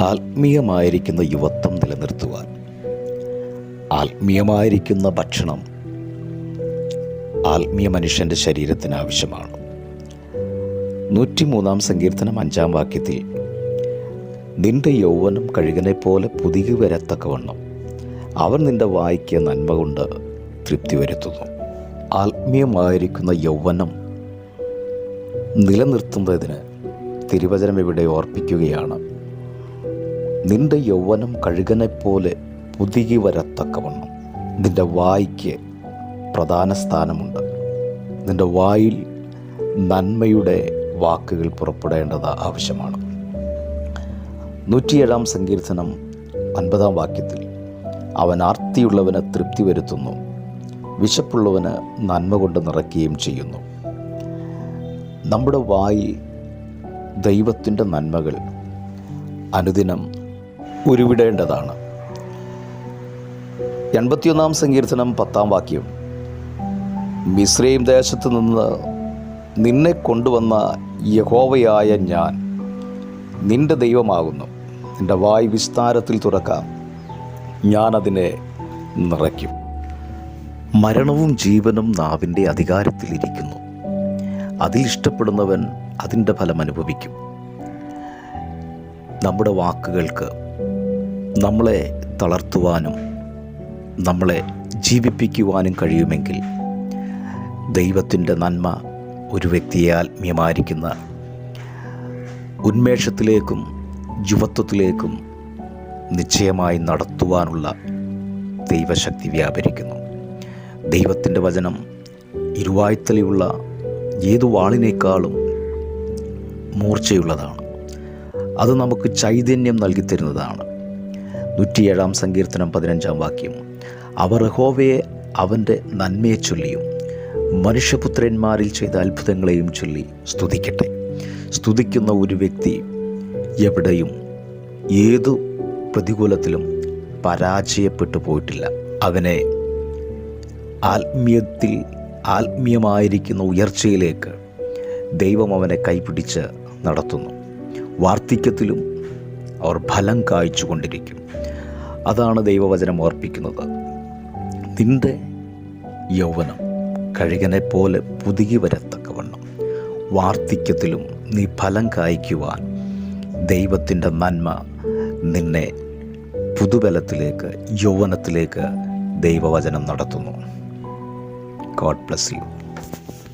ആത്മീയമായിരിക്കുന്ന യുവത്വം നിലനിർത്തുവാൻ ആത്മീയമായിരിക്കുന്ന ഭക്ഷണം ആത്മീയ മനുഷ്യന്റെ ശരീരത്തിന് ആവശ്യമാണ്. നൂറ്റിമൂന്നാം സങ്കീർത്തനം അഞ്ചാം വാക്യത്തിൽ നിന്റെ യൗവനം കഴുകനെ പോലെ പുതിയ വരത്തക്കവണ്ണം അവൻ നിന്റെ വായിക്ക് നന്മ കൊണ്ട് തൃപ്തി വരുത്തുന്നു. ആത്മീയമായിരിക്കുന്ന യൗവനം നിലനിർത്തുന്നതിന് തിരുവചനം ഇവിടെ ഓർപ്പിക്കുകയാണ്. നിന്റെ യൗവനം കഴുകനെപ്പോലെ പുതുകി വരത്തക്കവണ്ണം നിന്റെ വായിക്ക് പ്രധാന സ്ഥാനമുണ്ട്. നിന്റെ വായിൽ നന്മയുടെ വാക്കുകൾ പുറപ്പെടേണ്ടത് ആവശ്യമാണ്. നൂറ്റിയേഴാം സങ്കീർത്തനം അൻപതാം വാക്യത്തിൽ അവൻ ആർത്തിയുള്ളവന് തൃപ്തി വരുത്തുന്നു വിശപ്പുള്ളവന് നന്മ കൊണ്ട് നിറയ്ക്കുകയും ചെയ്യുന്നു. നമ്മുടെ വായിൽ ദൈവത്തിന്റെ നന്മകൾ അനുദിനം ഉരുവിടേണ്ടതാണ്. എൺപത്തിയൊന്നാം സങ്കീർത്തനം പത്താം വാക്യം. മിശ്രയും ദേശത്ത് നിന്ന് നിന്നെ കൊണ്ടുവന്ന യഹോവയായ ഞാൻ നിന്റെ ദൈവമാകുന്നു. നിന്റെ വായ് വിസ്താരത്തിൽ തുറക്കാം. ഞാൻ അതിനെ നിറയ്ക്കും. മരണവും ജീവനും നാവിന്റെ അധികാരത്തിലിരിക്കുന്നു. അതിൽ ഇഷ്ടപ്പെടുന്നവൻ അതിന്റെ ഫലം അനുഭവിക്കും. നമ്മുടെ വാക്കുകൾക്ക് നമ്മളെ തളർത്തുവാനും നമ്മളെ ജീവിപ്പിക്കുവാനും കഴിയുമെങ്കിൽ ദൈവത്തിന്റെ നന്മ ഒരു വ്യക്തിയെ ആത്മീയമായിരിക്കുന്ന ഉന്മേഷത്തിലേക്കും യുവത്വത്തിലേക്കും നിശ്ചയമായി നടത്തുവാനുള്ള ദൈവശക്തി വ്യാപരിക്കുന്നു. ദൈവത്തിന്റെ വചനം ഇരുവായ്ത്തലയുള്ള ഏതു വാളിനേക്കാളും മൂർച്ചയുള്ളതാണ്. അത് നമുക്ക് ചൈതന്യം നൽകി തരുന്നതാണ്. നൂറ്റിയേഴാം സങ്കീർത്തനം പതിനഞ്ചാം വാക്യം. അവർ ഹോവയെ അവന്റെ നന്മയെ ചൊല്ലിയും മനുഷ്യപുത്രന്മാരിൽ ചെയ്ത അത്ഭുതങ്ങളെയും ചൊല്ലി സ്തുതിക്കട്ടെ. സ്തുതിക്കുന്ന ഒരു വ്യക്തി എവിടെയും ഏതു പ്രതികൂലത്തിലും പരാജയപ്പെട്ടു പോയിട്ടില്ല. അവനെ ആത്മീയത്തിൽ ആത്മീയമായിരിക്കുന്ന ഉയർച്ചയിലേക്ക് ദൈവം അവനെ കൈപിടിച്ച് നടത്തുന്നു. വാർദ്ധക്യത്തിലും അവർ ഫലം കായ്ച്ചു കൊണ്ടിരിക്കും അതാണ് ദൈവവചനം ഓർപ്പിക്കുന്നത്. നിന്റെ യൗവനം കഴുകനെ പോലെ പുതുകി വരത്തക്കവണ്ണം. വാർദ്ധക്യത്തിലും നീ ഫലം കായ്ക്കുവാൻ ദൈവത്തിന്റെ നന്മ നിന്നെ പുതുബലത്തിലേക്ക് യൗവനത്തിലേക്ക് ദൈവവചനം നടത്തുന്നു. God bless you.